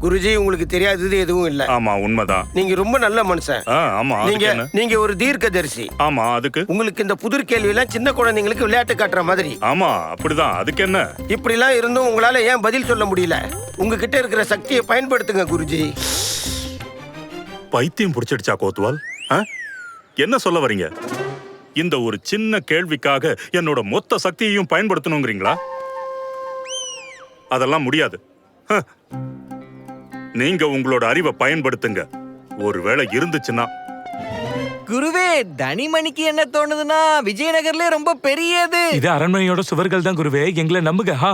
குருஜி உங்களுக்கு தெரியாதது எதுவும் இல்ல. ஆமா உண்மைதான். நீங்க ரொம்ப நல்ல மனுஷன். ஆமா நீங்க நீங்க ஒரு தீர்க்கதரிசி. ஆமா அதுக்கு? உங்களுக்கு இந்த புதிர் கேள்வி எல்லாம் சின்ன குழந்தைங்களுக்கு விளையாட்டு காட்டுற மாதிரி. ஆமா அப்படிதான். அதுக்கு என்ன? இப்படிலாம் இருந்தும் உங்களால ஏன் பதில் சொல்ல முடியல? உங்ககிட்ட இருக்கிற சக்தியை பயன்படுத்துங்க குருஜி. பைத்தியம் பிடிச்சிடுச்சா கோத்வால் ஆ? என்ன சொல்ல வரீங்க? இந்த ஒரு சின்ன கேள்விக்காக என்னோட மொத்த சக்தியையும் பயன்படுத்தணுங்கிறீங்களா? அதெல்லாம் முடியாது. நீங்க உங்களோட அறிவை பயன்படுத்துங்க. ஒருவேளை இருந்துச்சுன்னா. குருவே தனிமணிக்கு என்ன தோணுதுன்னா விஜயநகர்ல ரொம்ப பெரியது. இது அரண்மனையோட சுவர்கள் தான் குருவே. எங்களை நம்புக ஹா.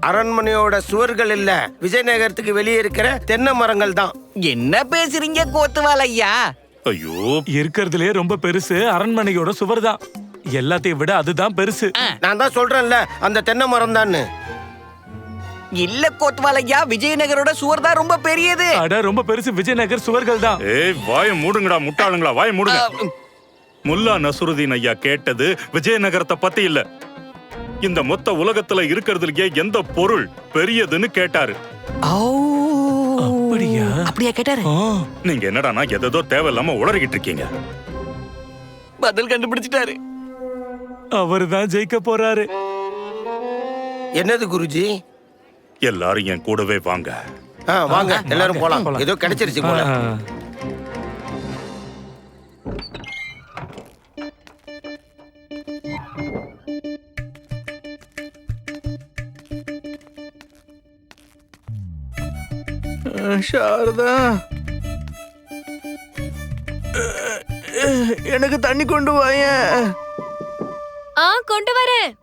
அரண்மனையோட சுவர்கள் இல்ல. விஜயநகரத்துக்கு வெளியே இருக்கிற தென்னை மரங்கள் தான். என்ன பேசுறீங்க கோத்துவால் ஐயா? ஐயோ. இருக்கிறதுலே ரொம்ப பெருசு. அரண்மனையோட சுவர் தான். எல்லாத்தையும் விட அதுதான் பெருசு. நான் தான் சொல்றேன்ல அந்த தென்னை மரம் தான் இல்ல கோத்துவால் ஐயா விஜயநகரோட சுவர் தான் ரொம்ப பெரியது. அட ரொம்ப பெருசு. விஜயநகர் சுவர்கள் தான். ஏய் வாய மூடுங்கடா முட்டாளுங்களா? வாய மூடுங்க. முல்லா நசுருதீன் ஐயா கேட்டது விஜயநகரத்தை பத்தி இல்ல. இந்த மொத்த உலகத்துல இருக்கிறதுலயே எந்த பொருள் பெரியதுன்னு கேட்டாரு. ஓ. அப்படியா? அப்படியா கேட்டாரு? ஆ, நீங்க என்னடானா எதோ தேவையில்லாம உளறிக்கிட்டு இருக்கீங்க. பதில் கண்டுபிடிச்சிட்டாரு. அவர்தான் ஜெயிக்க போறாரு. என்னது குருஜி? எல்லாரும் என் கூடவே வாங்க. ஆ, வாங்க. எல்லாரும் போலாம். போலாம். ஏதோ கிடைச்சிருச்சு போல. ஆ. சாரதா. எனக்கு தண்ணி கொண்டு வாயேன். ஆ கொண்டு வரேன்.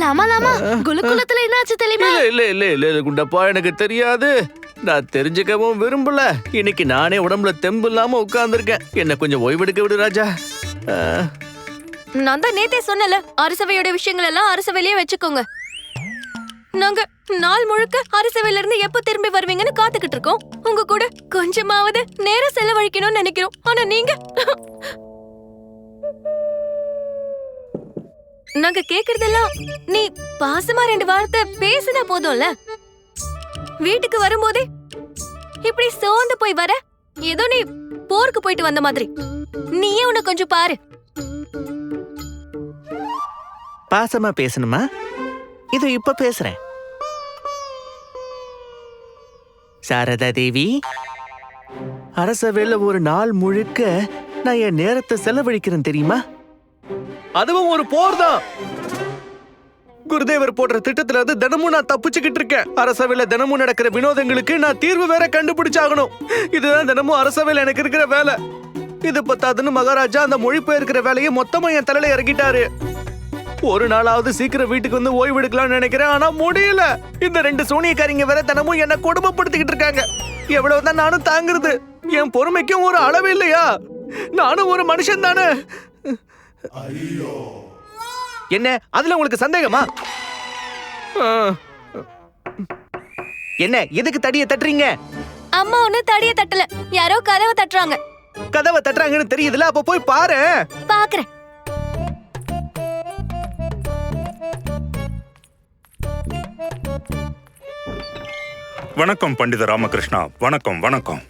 லாமா லாமா குலுக்குலத்துல என்னாச்சு தெரியுமா? இல்ல இல்ல இல்ல இல்ல குண்டப்பா எனக்கு தெரியாது. நான் தெரிஞ்சுக்கவும் விரும்பல. இன்னைக்கு நானே உடம்புல தெம்பு இல்லாம உட்கார்ந்துருக்கேன். என்ன கொஞ்சம் ஓய்வெடுக்க விடு ராஜா. நான் தான் நேத்தே சொன்னல அரசவையோட விஷயங்கள் எல்லாம் அரசவையிலேயே வச்சுக்கோங்க. நாங்க நாள் முழுக்க அரசவையில இருந்து எப்ப திரும்பி வருவீங்கன்னு காத்துக்கிட்டு இருக்கோம். உங்க கூட கொஞ்சமாவது நேரம் செலவழிக்கணும்னு நினைக்கிறோம். ஆனா நீங்க நாங்க கேக்குறதெல்லாம் நீ பாசமா ரெண்டு வார்த்தை பேசினா போதும்ல? வீட்டுக்கு வரும்போதே இப்படி சோர்ந்து போய் வர? ஏதோ நீ போருக்கு போயிட்டு வந்த மாதிரி. நீயே உன்னை கொஞ்சம் பாரு. பாசமா பேசணுமா? இது இப்ப பேசுறேன். சாரதா தேவி அரசவையில ஒரு நாள் முழுக்க நான் என் நேரத்தை செலவழிக்கிறேன் தெரியுமா? அதுவும் ஒரு போர் தான். குருதேவர் போடுற திட்டத்துல இருந்து தினமும் நான் தப்பிச்சுக்கிட்டு இருக்கேன். அரசவையில தினமும் நடக்கிற வினோதங்களுக்கு நான் தீர்வு வேற கண்டுபிடிச்சாகணும். இதுதான் தினமும் அரசவையில் எனக்கு இருக்கிற வேலை. இது பத்தாதுன்னு மகாராஜா அந்த மொழிபெயர்க்கிற வேலையை மொத்தமா என் தலையில இறக்கிட்டாரு. ஒரு நாளாவது சீக்கிரம் வீட்டுக்கு வந்து ஓய்வு எடுக்கலாம்னு நினைக்கிறேன் ஆனா முடியல. இந்த ரெண்டு சூனியக்காரிங்க வேற தினமும் என்ன கொடுமைப்படுத்திக்கிட்டு இருக்காங்க. எவ்வளவுதான் நானும் தாங்குறது என் பொறுமைக்கும் ஒரு அளவு இல்லையா? நானும் ஒரு மனுஷன் தானே? என்ன? அதுல உங்களுக்கு சந்தேகமா. என்ன? எதுக்கு தடிய தட்டுறீங்க? அம்மா ஒண்ணு தடிய தட்டல. யாரோ கதவை தட்டுறாங்க. கதவை தட்டுறாங்கன்னு தெரியுதுல? அப்ப போய் பாரு. பாக்குறேன். வணக்கம் பண்டித ராமகிருஷ்ணா. வணக்கம் வணக்கம்.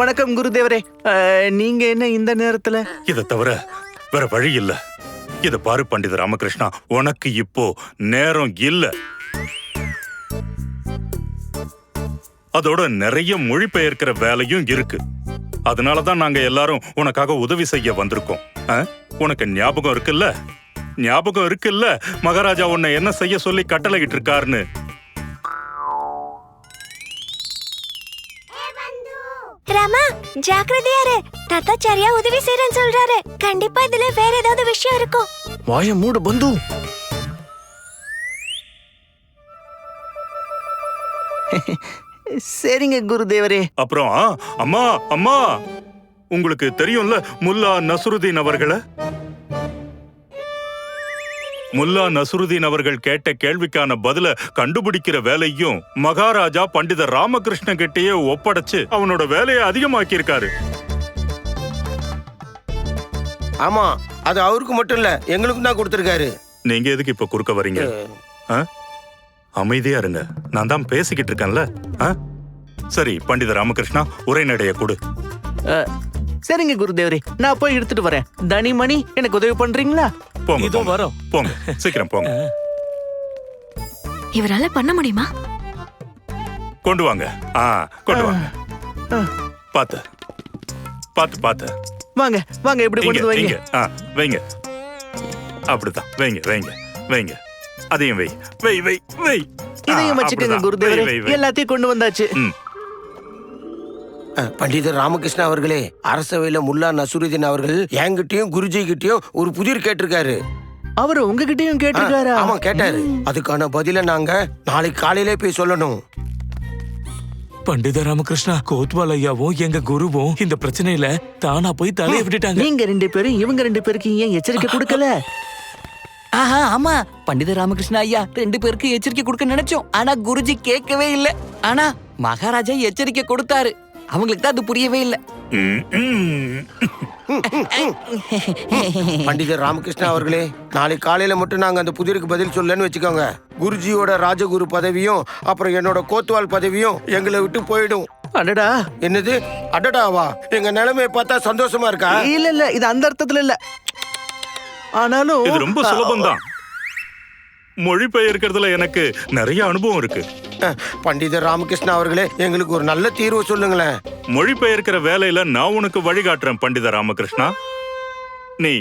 வணக்கம் குருதேவரே. நீங்க என்ன இந்த நேரத்துல? இதை தவிர வேற வழி இல்ல. இத பாரு பண்டித ராமகிருஷ்ணா. உனக்கு இப்போ நேரம் இல்ல. அதோட நிறைய மொழிபெயர்க்கிற வேலையும் இருக்கு. அதனாலதான் நாங்க எல்லாரும் உனக்காக உதவி செய்ய வந்திருக்கோம். உனக்கு ஞாபகம் இருக்குல்ல? ஞாபகம் இருக்குல்ல? மகாராஜா உன்னை என்ன செய்ய சொல்லி கட்டளையிட்டு இருக்காருன்னு ராமா ஜாக்கிரதையா இரு. தாத்தாச்சாரியா உதவி செய்யறேன்னு சொல்றாரு. கண்டிப்பா இதுல வேற ஏதாவது விஷயம் இருக்கும். வாய மூடு பந்து. சரிங்க குருதேவரே. அப்புறம் அம்மா அம்மா. உங்களுக்கு தெரியும்ல முல்லா நசுருதீன் அவர்களை? முல்லா நசுருதீன் அவர்கள் கேட்ட கேள்விக்கான பதில கண்டுபிடிக்கிற வேலையும் மகாராஜா பண்டித ராமகிருஷ்ண கிட்டயே ஒப்படைச்சு அவனோட வேலையை அதிகமாக்கி இருக்காரு ஆமா அது அவருக்கு மட்டும் இல்ல எங்களுக்கும் தான் கொடுத்துருக்காரு. நீங்க எதுக்கு இப்ப குறுக்க வரீங்க? ஆ? அமைதியா இருங்க. நான் தான் பேசிக்கிட்டு இருக்கேன்ல. ஆ? சரி பண்டித ராமகிருஷ்ணா உரைநடைய கொடு. சரிங்க குருதேவரே. நான் போய் எடுத்துட்டு வரேன். தனிமணி எனக்கு உதவி பண்றீங்களா? போங்க இதோ. வரோம். போங்க. சீக்கிரம் போங்க. இவரால பண்ண முடியுமா? கொண்டு வாங்க. ஆ கொண்டு வாங்க. பாத்து பாத்து பாத்து வாங்க வாங்க இப்படி இங்க கொண்டு வந்து வைங்க ஆ வைங்க. அப்படிதான் வைங்க வைங்க வைங்க. அதையும் வை. வை வை வை. இதையும் வச்சுக்கோங்க. குருதேவரே. எல்லாத்தையும் கொண்டு வந்தாச்சு. பண்டிதர் ராமகிருஷ்ணா அவர்களே அரசவையில முல்லா நசுருதீன் அவர்கள் என்கிட்டயும் குருஜி கிட்டயும் ஒரு புதிர் கேட்டிருக்காரு. அவரு உங்ககிட்டயும் கேட்டிருக்காரா? ஆமா கேட்டாரு. அதுக்கான பதில நாங்க நாளைக்கு காலையிலே போய் சொல்லணும். பண்டித ராமகிருஷ்ணா கோத்வால் ஐயாவும் எங்க குருவும் இந்த பிரச்சனையில தானா போய் தலையை விட்டுட்டாங்க. நீங்க ரெண்டு பேரும் இவங்க ரெண்டு பேருக்கு ஏன் எச்சரிக்கை கொடுக்கல? ஆஹா ஆமா. பண்டித ராமகிருஷ்ணா ஐயா ரெண்டு பேருக்கு எச்சரிக்கை கொடுக்க நினைச்சோம். ஆனா குருஜி கேட்கவே இல்ல. ஆனா மகாராஜா எச்சரிக்கை கொடுத்தாரு. அவங்களுக்கு தான் அது புரியவே இல்ல. பண்டிதர் ராமகிருஷ்ணா அவர்களே நாளைக்கு காலையில மட்டும் நாங்க அந்த புதிருக்கு பதில் சொல்லலன்னு வச்சுக்கோங்க. குருஜியோட ராஜகுரு பதவியும் அப்புறம் என்னோட கோத்வால் பதவியும் எங்களை விட்டு போயிடும். அடடா. என்னது? அடடாவா? எங்க நிலைமையை பார்த்தா சந்தோஷமா இருக்கா? இல்ல இல்ல இது அந்த அர்த்தத்துல இல்ல. ஆனாலும் இது ரொம்ப சுலபம்தான். மொழிபெயர்க்கிறதுல எனக்கு நிறைய அனுபவம் இருக்கு. பண்டிதர் ராமகிருஷ்ணா அவர்களே எங்களுக்கு ஒரு நல்ல தீர்வு சொல்லுங்களேன். மொழிபெயர்க்கிற வேலையில நான் உனக்கு வழிகாட்டுறேன் பண்டித ராமகிருஷ்ணா. நீ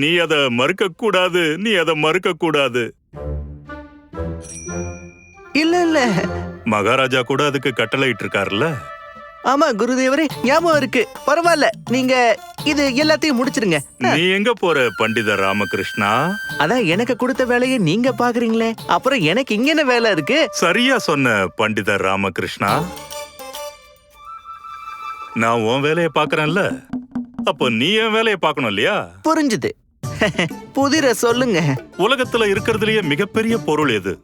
நீ அத மறுக்க கூடாது நீ அத மறுக்க கூடாது இல்ல இல்ல. மகாராஜா கூட அதுக்கு கட்டளையிட்டு இருக்காருல்ல ஆமா குருதேவரே ஞாபகம் இருக்கு. பரவாயில்ல நீங்க இது எல்லாத்தையும் முடிச்சிருங்க. நீ எங்க போற பண்டித ராமகிருஷ்ணா? அதான் எனக்கு கொடுத்த வேலையை நீங்க பாக்குறீங்களே. அப்புறம் எனக்கு இங்க என்ன வேலை இருக்கு? சரியா சொன்ன பண்டித ராமகிருஷ்ணா. நான் உன் வேலையை பாக்குறேன்ல. அப்போ நீ என் வேலையை பார்க்கணும் இல்லையா? புரிஞ்சுது. புதிர சொல்லுங்க. உலகத்துல இருக்கிறதுலயே மிகப்பெரிய பொருள் எது?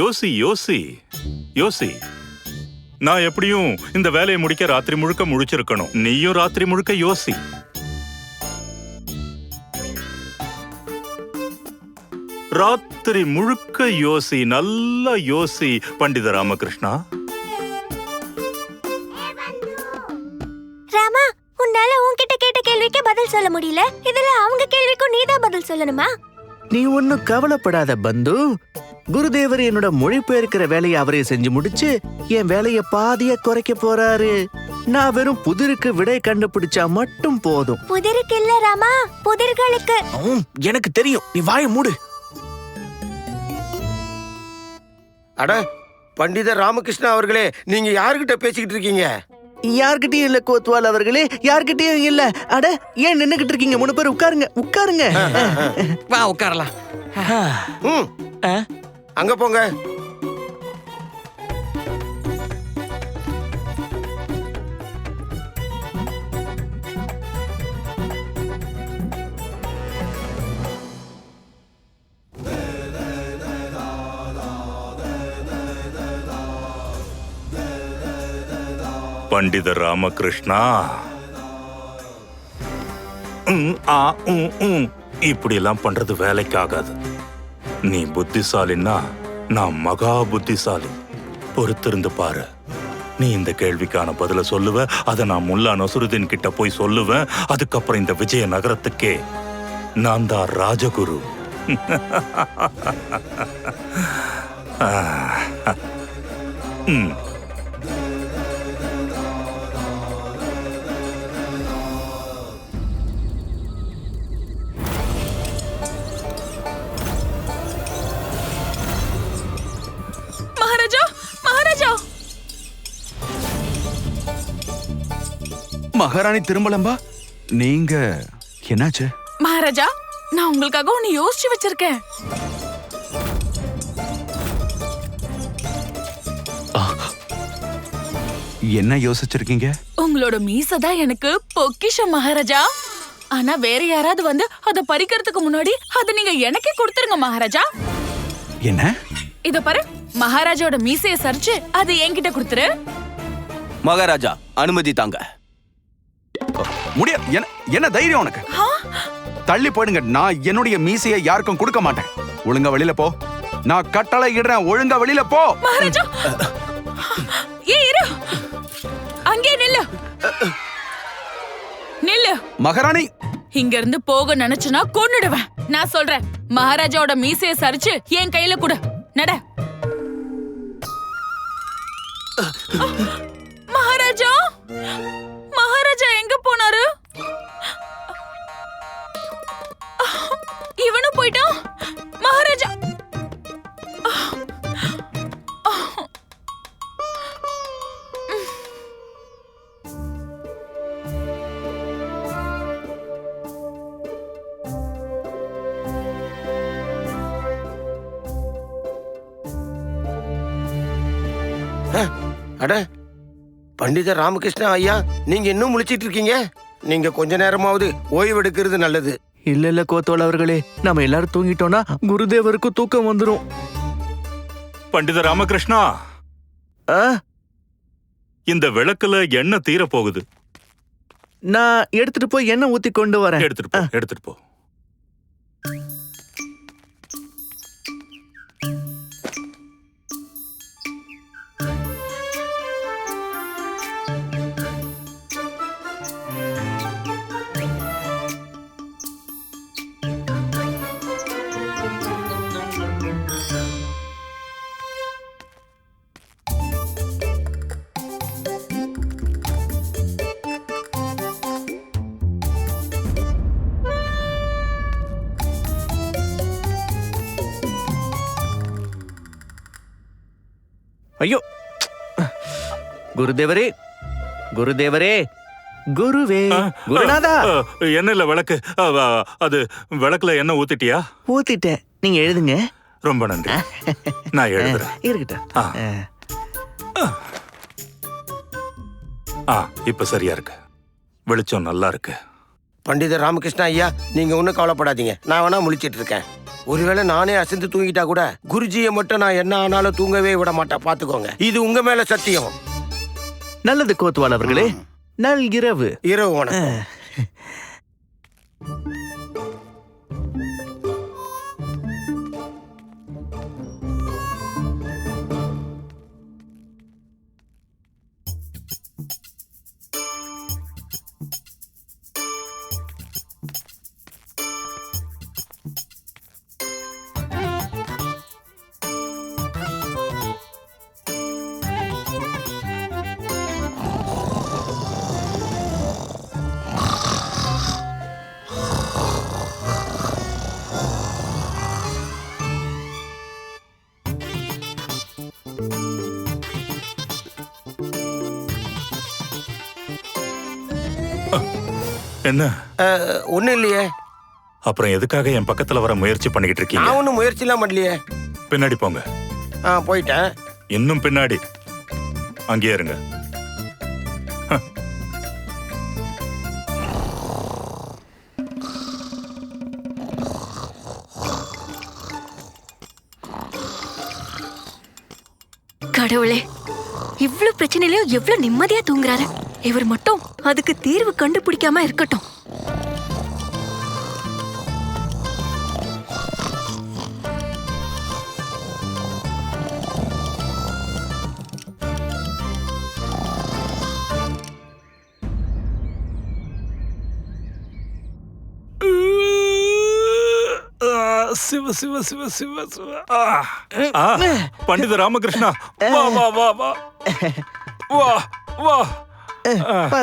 யோசி யோசி யோசி. நான் எப்படியும் இந்த வேலையை முடிக்க ராத்திரி முழுக்க முழிச்சிருக்கணும். நீயும் ராத்திரி முழுக்க யோசி. ராத்திரி முழுக்க யோசி நல்லா யோசி பண்டித ராமகிருஷ்ணா. ராமா உன்னால உன்கிட்ட கேட்ட கேள்விக்கு பதில் சொல்ல முடியல. இதுல அவங்க கேள்விக்கும் நீதான் பதில் சொல்லணுமா? நீ ஒன்னும் கவலைப்படாத பந்து. குருதேவர் என்னோட மொழிபெயர்க்கிற வேலையை அவரே செஞ்சு முடிச்சு என் வேலைய பாதியா குறைக்க போறாரு. நான் வெறும் புதிருக்கு விடை கண்டுபிடிச்சா மட்டும் போதும். புதிருக்கு இல்ல ராமா. புதிர்களுக்கு. எனக்கு தெரியும். நீ வாய மூடு. அட பண்டிதர் ராமகிருஷ்ணா அவர்களே நீங்க யாருகிட்ட பேசிக்கிட்டு இருக்கீங்க? யார்கிட்டயும் இல்ல கோத்வால் அவர்களே. யார்கிட்டயும் இல்ல. அட ஏன் நின்னுகிட்டு இருக்கீங்க? மூணு பேர் உட்காருங்க உட்காருங்க. வா உட்காரலாம்? அங்க போங்க. பண்டித ராமகிருஷ்ணா. ம், இப்படி எல்லாம் பண்றது வேலைக்கு ஆகாது நீ புத்திசாலின்னா நான் மகா புத்திசாலி. பொறுத்திருந்து பாரு. நீ இந்த கேள்விக்கான பதில சொல்லுவ அதை நான் முல்லா நசுருதீன் கிட்ட போய் சொல்லுவேன் அதுக்கப்புறம் இந்த விஜய நகரத்துக்கே நான் தான் ராஜகுரு. ஆ, ம். மகாராணி திரும்பலம்பா நீங்க என்னாச்சு? மகாராஜா நான் உங்களுக்காக ஒன்னு யோசிச்சு வச்சிருக்கேன். என்ன யோசிச்சிருக்கீங்க? உங்களோட மீசை தான் எனக்கு பொக்கிஷம் மகாராஜா. ஆனா வேற யாராவது வந்து அத பறிக்கிறதுக்கு முன்னாடி அத நீங்க எனக்கே கொடுத்துருங்க மகாராஜா. என்ன? இத பாரு மகாராஜாவோட மீசைய சரிச்சு அது என்கிட்ட கொடுத்துரு. மகாராஜா அனுமதி தாங்க. முடிய என்ன என்ன தைரியம் உனக்கு? தள்ளி போயிடுங்க. நான் என்னுடைய மீசையை யாருக்கும் கொடுக்க மாட்டேன். ஒழுங்கா வெளியில போ. நான் கட்டளை இடுறேன் ஒழுங்கா வெளியில போ. இரு. அங்கே நில்லு. நில்லு. மகாராணி! இங்க இருந்து போக நினைச்சுனா கொன்னுடுவேன். நான் சொல்றேன். மகாராஜாவோட மீசைய சரிச்சு என் கையில கொடு. நட. மகாராஜா! போனாரு? இவனும் போயிட்டான் மகாராஜா! அட பண்டிதர் ராமகிருஷ்ணா ஐயா நீங்க இன்னும் முழிச்சிட்டு இருக்கீங்க? நீங்க கொஞ்ச நேரமாவது ஓய்வு எடுக்கிறது நல்லது. இல்ல இல்ல கோத்வால் அவர்களே நம்ம எல்லாரும் தூங்கிட்டோம்னா குருதேவருக்கும் தூக்கம் வந்துரும். பண்டித ராமகிருஷ்ணா ஆ, இந்த விளக்குல எண்ணெய் தீர போகுது நான் எடுத்துட்டு போய் எண்ணெய் ஊத்தி கொண்டு வரேன். எடுத்துட்டு போ எடுத்துட்டு போ. குருதேவரே குருதேவரே குருவே குருநாதா. எண்ணெயில விளக்கு? அது விளக்குல எண்ணெய் ஊத்திட்டியா? ஊத்திட்டேன். நீங்க எழுதுங்க. ரொம்ப நன்றி. நான் எழுதுறேன். இருக்கட்டும். ஆ. இப்ப சரியா இருக்கு. வெளிச்சம் நல்லா இருக்கு. பண்டிதர் ராமகிருஷ்ணா ஐயா நீங்க ஒன்றும் கவலைப்படாதீங்க. நான் வேணா முழிச்சிட்டு இருக்கேன் ஒருவேளை நானே அசந்து தூங்கிட்டா கூட குருஜியை மட்டும் நான் என்ன ஆனாலும் தூங்கவே விட மாட்டேன். பாத்துக்கோங்க. இது உங்க மேல சத்தியம். நல்லது கோத்வால் அவர்களே. நல் இரவு. இரவு வணக்கம். என்ன? ஒன்றும் இல்லையே. அப்புறம் எதுக்காக என் பக்கத்துல வர முயற்சி பண்ணிக்கிட்டு இருக்கீங்க? நான் ஒன்றும் முயற்சிலாம் பண்ணலையே. பின்னாடி போங்க. ஆ போயிட்டேன். இன்னும் பின்னாடி. அங்கேயே இருங்க. கடவுளே இவ்ளோ பிரச்சனையிலயும் எவ்வளவு நிம்மதியா தூங்குறாரு? இவர் மட்டும் அதுக்கு தீர்வு கண்டுபிடிக்காம இருக்கட்டும். சிவ சிவ சிவ சிவ சிவ. பண்டித ராமகிருஷ்ணா. வா வா வா வா. வா வா.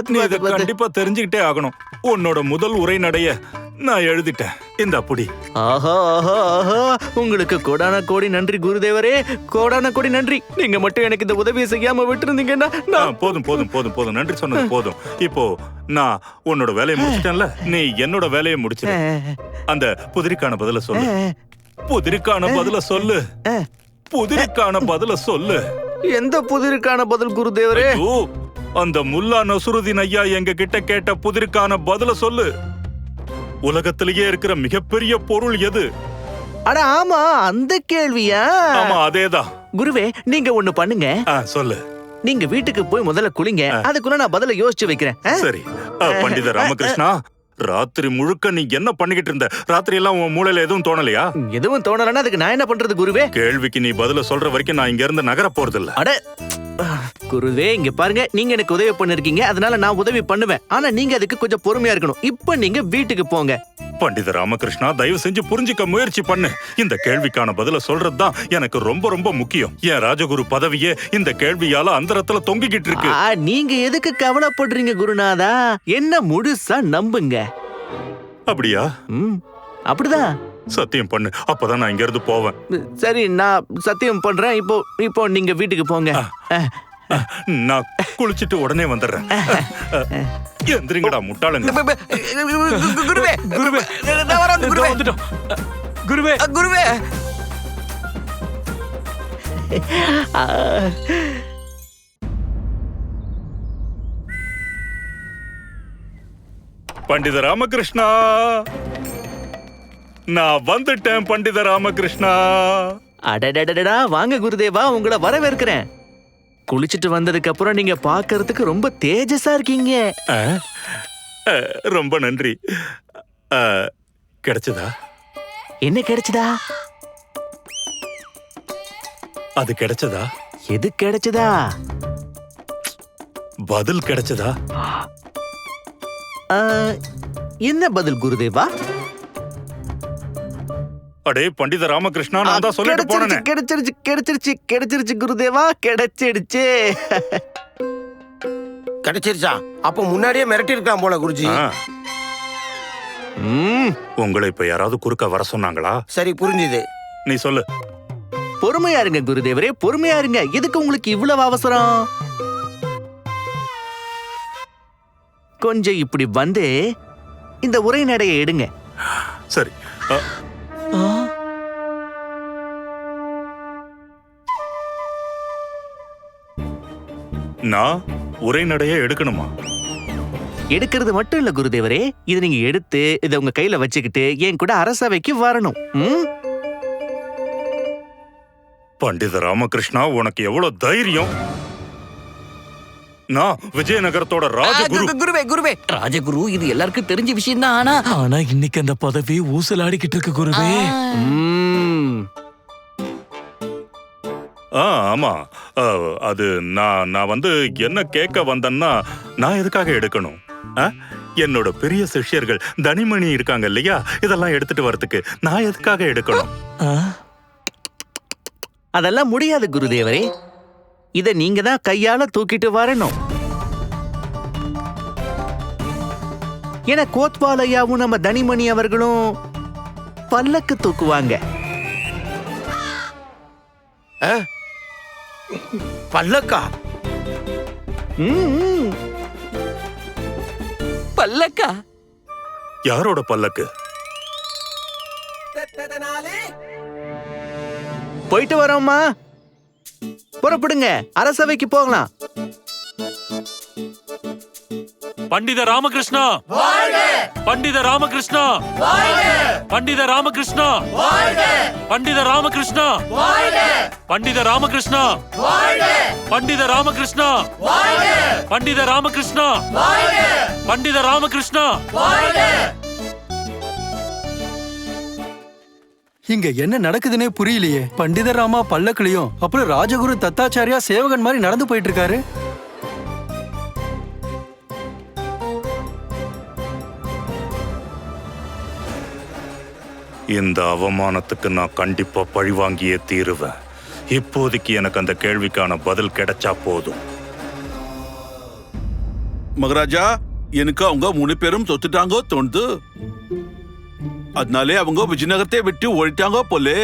நீ இதை. கண்டிப்பா தெரிஞ்சுக்கிட்டே ஆகணும். உன்னோட முதல் உரைநடைய நான் எழுதிட்டேன். இந்த புடி. ஆஹா ஆஹா ஆஹா. உங்களுக்கு கோடான கோடி நன்றி குருதேவரே. கோடான கோடி நன்றி. நீங்க மட்டும் எனக்கு இந்த உதவியை செய்யாம விட்டுருந்தீங்கன்னா நான் போதும் போதும் போதும் போதும். நன்றி சொன்னது போதும். இப்போ நான் உன்னோட வேலையை முடிச்சிட்டேன்ல? நீ என்னோட வேலையை முடிச்சிரு. அந்த புதிரிக்கான பதில சொல்லு. புதிரிக்கான பதில சொல்லு. புதிரிக்கான பதில சொல்லு. எந்த புதிருக்கான பதில் குருதேவரே? ஐயோ, அந்த முல்லா நசுருதீன் ஐயா எங்க கிட்ட கேட்ட புதிருக்கான பதில சொல்லு. உலகத்திலேயே இருக்கிற மிகப்பெரிய பொருள் எது? அட ஆமா அந்த கேள்வியா? ஆமா அதேதான். குருவே நீங்க ஒண்ணு பண்ணுங்க. ஆ, சொல்லு. நீங்க வீட்டுக்கு போய் முதல்ல குளிங்க. அதுக்குள்ள நான் பதில யோசிச்சு வைக்கிறேன். ஆ? சரி. ஆ, பண்டித ராமகிருஷ்ணா ராத்திரி முழுக்க நீ என்ன பண்ணிக்கிட்டு இருந்த? ராத்திரி எல்லாம் உன் மூளையில எதுவும் தோணலையா? எதுவும் தோணலன்னா அதுக்கு நான் என்ன பண்றது குருவே? கேள்விக்கு நீ பதில சொல்ற வரைக்கும் நான் இங்க இருந்து நகர போறது இல்ல அட குருவே இங்க பாருங்க நீங்க எனக்கு உதவி பண்ணிருக்கீங்க அதனால நான் உதவி பண்ணுவேன். ஆனா நீங்க அதுக்கு கொஞ்சம் பொறுமையா இருக்கணும். இப்ப நீங்க வீட்டுக்கு போங்க. பண்டித ராமகிருஷ்ணா தயவு செஞ்சு புரிஞ்சுக்க முயற்சி பண்ணு. இந்த கேள்விக்கான பதில சொல்றதுதான் எனக்கு ரொம்ப ரொம்ப முக்கியம். என் ராஜகுரு பதவியே இந்த கேள்வியால அந்தரத்துல தொங்கிக்கிட்டு இருக்கு. ஆ, நீங்க எதுக்கு கவலைப்படுறீங்க குருநாதா? என்ன முழுசா நம்புங்க. அப்படியா? ம் அப்படிதான். சத்தியம் பண்ணு. அப்பதான் நான் இங்க இருந்து போவேன். சரி நான் சத்தியம் பண்றேன். இப்போ இப்போ நீங்க வீட்டுக்கு போங்க. அஹ், நான் குளிச்சிட்டு உடனே வந்துடுறேன். எந்திரிங்கடா முட்டாளுங்க குருவே குருவே நான் வரேன் குருவே. வந்துட்டோம். குருவே. குருவே. பண்டித ராமகிருஷ்ணா. நான் வந்துட்டேன் பண்டித ராமகிருஷ்ணா. அடடடடடா வாங்க குருதேவா உங்களை வரவேற்கிறேன். குளிச்சிட்டு வந்ததுக்கு அப்புறம் நீங்க பார்க்கிறதுக்கு ரொம்ப தேஜஸா இருக்கீங்க. ரொம்ப நன்றி. கிடைச்சதா? என்ன கிடைச்சதா? அது கிடைச்சதா? எது கிடைச்சதா? பதில் கிடைச்சதா? என்ன பதில் குருதேவா? அடே பண்டித ராமகிருஷ்ணா நான் தான் சொல்லிட்டு கிடைச்சிருச்சு போனேன். கிடைச்சிருச்சு கிடைச்சிருச்சு கிடைச்சிருச்சு குருதேவா கிடைச்சிடுச்சு கிடைச்சிருச்சா? அப்ப முன்னாடியே மிரட்டி இருக்கலாம் போல குருஜி. ம், உங்களை இப்ப யாராவது குறுக்க வர சொன்னாங்களா? சரி புரிஞ்சுது. நீ சொல்லு. பொறுமையா இருங்க குருதேவரே பொறுமையா இருங்க. எதுக்கு உங்களுக்கு இவ்வளவு அவசரம்? கொஞ்சம் இப்படி வந்து இந்த உரைநடையை எடுங்க. சரி. நான் உரைநடைய எடுக்கணுமா? எடுக்கிறது மட்டும் இல்ல குருதேவரே. இதை நீங்க எடுத்து இதை உங்க கையில வச்சுக்கிட்டு என் கூட அரசவைக்கு வரணும். ம்? பண்டித ராமகிருஷ்ணா உனக்கு எவ்வளவு தைரியம்? நான் விஜயநகரத்தோட ராஜகுரு. கு- குருவே குருவே. ராஜகுரு இது எல்லாருக்கும் தெரிஞ்ச விஷயம் தான் ஆனா ஆனா இன்னைக்கு அந்த பதவி ஊசலாடிக்கிட்டு இருக்கு குருவே. ம். ஆ ஆமா. அஹ், அது நான் நான் வந்து என்ன கேட்க வந்தேன்னா நான் எதுக்காக எடுக்கணும்? ஆ? என்னோட பெரிய சிஷ்யர்கள் தனிமணி இருக்காங்க இல்லையா? இதெல்லாம் எடுத்துட்டு வரதுக்கு நான் எதுக்காக எடுக்கணும்? ஆ? அதெல்லாம் முடியாது குருதேவரே. இத நீங்க தான் கையால தூக்கிட்டு வரணும். ஏன்னா கோத்வாலையாவும் நம்ம தனிமணி அவர்களும் பல்லக்கு தூக்குவாங்க. பல்லக்கா. பல்லக்கா? யாரோட பல்லக்கு? போயிட்டு வரோம்மா. புறப்படுங்க. அரசவைக்கு போகலாம். பண்டித ராமகிருஷ்ணா. பண்டித ராமகிருஷ்ணா. பண்டித ராமகிருஷ்ணா. பண்டித ராமகிருஷ்ணா. பண்டித ராமகிருஷ்ணா. பண்டித ராமகிருஷ்ணா. பண்டித ராமகிருஷ்ணா. பண்டித ராமகிருஷ்ணா. இங்க என்ன நடக்குதுன்னே புரியலையே. பண்டித ராமா பல்லக்குலயும் அப்புறம் ராஜகுரு தத்தாச்சாரியா சேவகன் மாதிரி நடந்து போயிட்டு இருக்காரு. இந்த அவமானத்துக்கு நான் கண்டிப்பா பழி வாங்கியே தீருவேன். இப்போதைக்கு எனக்கு அந்த கேள்விக்கான பதில் கிடைச்சா போதும். மகாராஜா எனக்கு அவங்க மூணு பேரும் தொத்துட்டாங்கோ தோணுது? அதனாலே அவங்க விஜயநகரத்தை விட்டு ஓடிட்டாங்க போலே?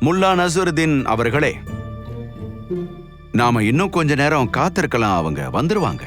முல்லா நசுருதீன் அவர்களே நாம இன்னும் கொஞ்ச நேரம் காத்திருக்கலாம் அவங்க வந்துருவாங்க.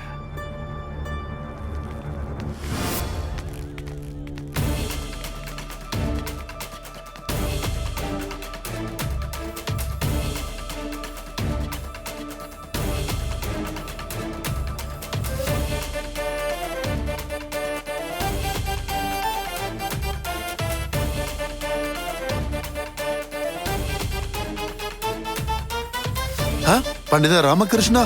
பண்டித ராமகிருஷ்ணா?